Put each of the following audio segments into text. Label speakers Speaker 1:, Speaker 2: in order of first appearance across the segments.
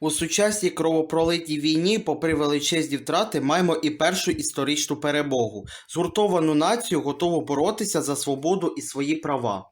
Speaker 1: У сучасній кровопролитній війні, попри величезні втрати, маємо і першу історичну перемогу. Згуртовану націю готову боротися за свободу і свої права.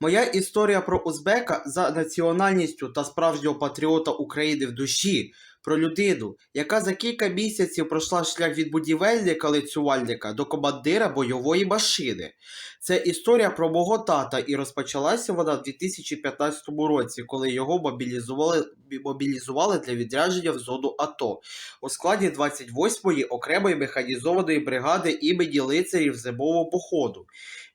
Speaker 1: Моя історія про Узбека за національністю та справжнього патріота України в душі, про людину, яка за кілька місяців пройшла шлях від будівельника лицювальника до командира бойової машини. Це історія про мого тата, і розпочалася вона в 2015 році, коли його мобілізували, мобілізували для відрядження в зону АТО. У складі 28-ї окремої механізованої бригади імені лицарів зимового походу,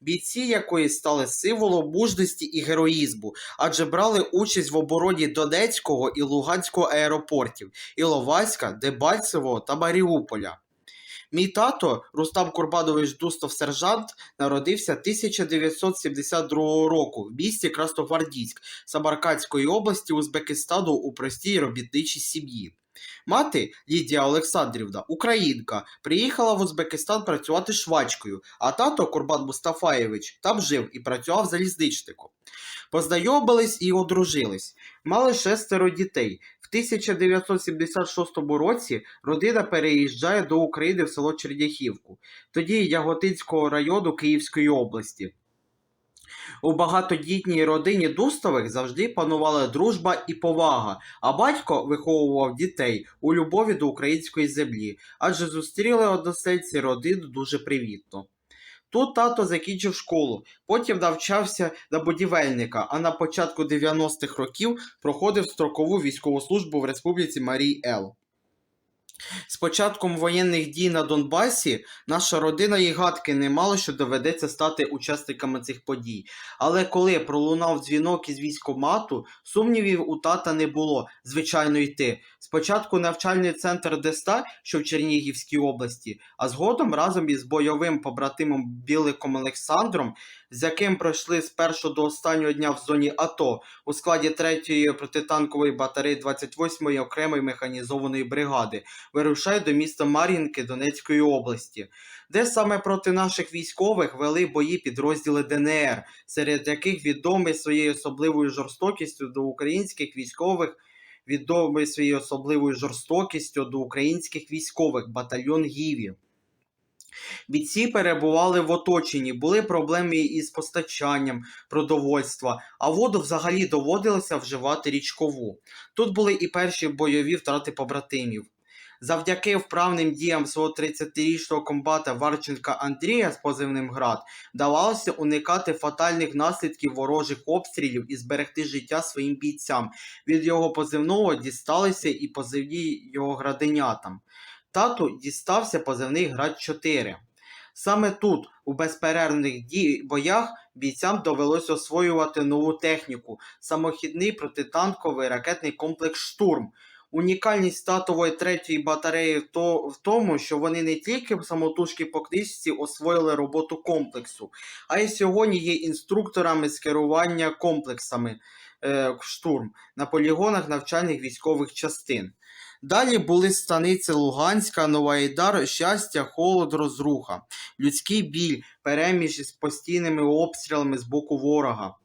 Speaker 1: бійці якої стали символом мужності і героїзму, адже брали участь в обороні Донецького і Луганського аеропортів, Іловайська, Дебальцевого та Маріуполя. Мій тато Рустам Курбанович Дустов сержант народився 1972 року в місті Красногвардійськ Самаркандської області Узбекистану у простій робітничій сім'ї. Мати Лідія Олександрівна, українка, приїхала в Узбекистан працювати швачкою, а тато Курбан Мустафаєвич там жив і працював залізничником. Познайомились і одружились. Мали шестеро дітей. В 1976 році родина переїжджає до України в село Черняхівку, тоді Яготинського району Київської області. У багатодітній родині Дустових завжди панувала дружба і повага, а батько виховував дітей у любові до української землі, адже зустріли односельці родину дуже привітно. Тут тато закінчив школу, потім навчався на будівельника, а на початку 90-х років проходив строкову військову службу в Республіці Марій Ел. З початком воєнних дій на Донбасі наша родина і гадки не мала, що доведеться стати учасниками цих подій. Але коли пролунав дзвінок із військомату, сумнівів у тата не було, звичайно, йти. Спочатку навчальний центр ДЕСТА, що в Чернігівській області, а згодом разом із бойовим побратимом Біликом Олександром, з яким пройшли з першого до останнього дня в зоні АТО у складі 3-ї протитанкової батареї 28-ї окремої механізованої бригади, вирушають до міста Мар'їнки Донецької області, де саме проти наших військових вели бої підрозділи ДНР, серед яких відомий своєю особливою жорстокістю до українських військових. Відомий своєю особливою жорстокістю до українських військових батальйон Гіві. Бійці перебували в оточенні, були проблеми із постачанням продовольства, а воду взагалі доводилося вживати річкову. Тут були і перші бойові втрати побратимів. Завдяки вправним діям свого 30-річного комбата Варченка Андрія з позивним град вдавалося уникати фатальних наслідків ворожих обстрілів і зберегти життя своїм бійцям. Від його позивного дісталися і позивні його граденятам. Тату дістався позивний град 4. Саме тут, у безперервних боях, бійцям довелося освоювати нову техніку, самохідний протитанковий ракетний комплекс Штурм. Унікальність татової третьої батареї в, то, в тому, що вони не тільки самотужки по книжці освоїли роботу комплексу, а й сьогодні є інструкторами з керування комплексами е, штурм на полігонах навчальних військових частин. Далі були станиці Луганська, Новоайдар, щастя, холод, розруха, людський біль, переміж з постійними обстрілами з боку ворога.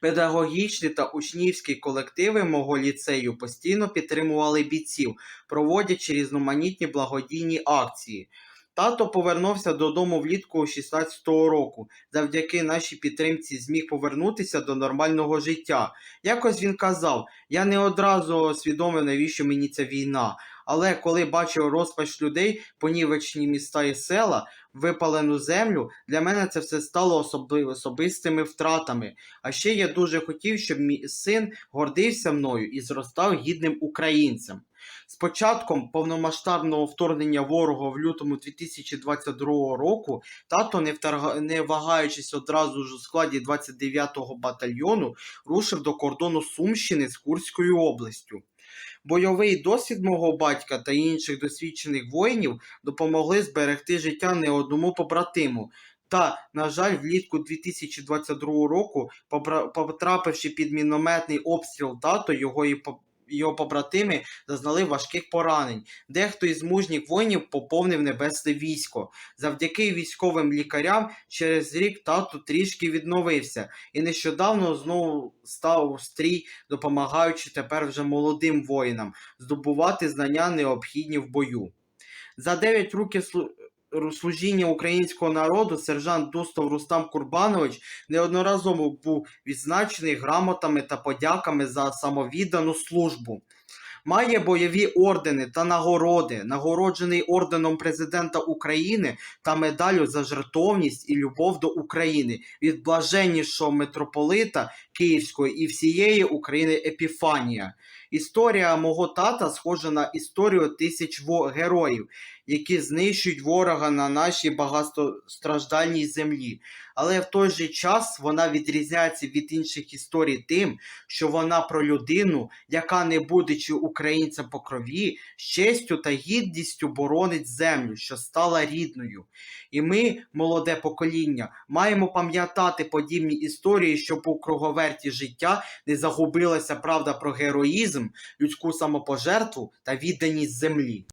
Speaker 1: Педагогічні та учнівські колективи мого ліцею постійно підтримували бійців, проводячи різноманітні благодійні акції. Тато повернувся додому влітку 16-го року. Завдяки нашій підтримці зміг повернутися до нормального життя. Якось він казав: я не одразу усвідомив, навіщо мені ця війна. Але коли бачив розпач людей, понівечні міста і села, випалену землю, для мене це все стало особи- особистими втратами. А ще я дуже хотів, щоб мій син гордився мною і зростав гідним українцем. З початком повномасштабного вторгнення ворога в лютому 2022 року тато, не, вторга... не вагаючись одразу ж у складі 29-го батальйону, рушив до кордону Сумщини з Курською областю. Бойовий досвід мого батька та інших досвідчених воїнів допомогли зберегти життя не одному побратиму. Та, на жаль, влітку 2022 року, потрапивши під мінометний обстріл тато, його і його побратими зазнали важких поранень. Дехто із мужніх воїнів поповнив небесне військо. Завдяки військовим лікарям через рік тато трішки відновився і нещодавно знову став у стрій, допомагаючи тепер вже молодим воїнам здобувати знання необхідні в бою. За 9 років служіння українського народу сержант Дустов Рустам Курбанович неодноразово був відзначений грамотами та подяками за самовіддану службу. Має бойові ордени та нагороди, нагороджений орденом президента України та медаллю за жертовність і любов до України від блаженнішого митрополита Київської і всієї України Епіфанія. Історія мого тата схожа на історію тисяч героїв, які знищують ворога на нашій багатостраждальній землі. Але в той же час вона відрізняється від інших історій тим, що вона про людину, яка, не будучи українцем по крові, з честю та гідністю боронить землю, що стала рідною. І ми, молоде покоління, маємо пам'ятати подібні історії, щоб у круговерті життя не загубилася правда про героїзм, людську самопожертву та відданість землі.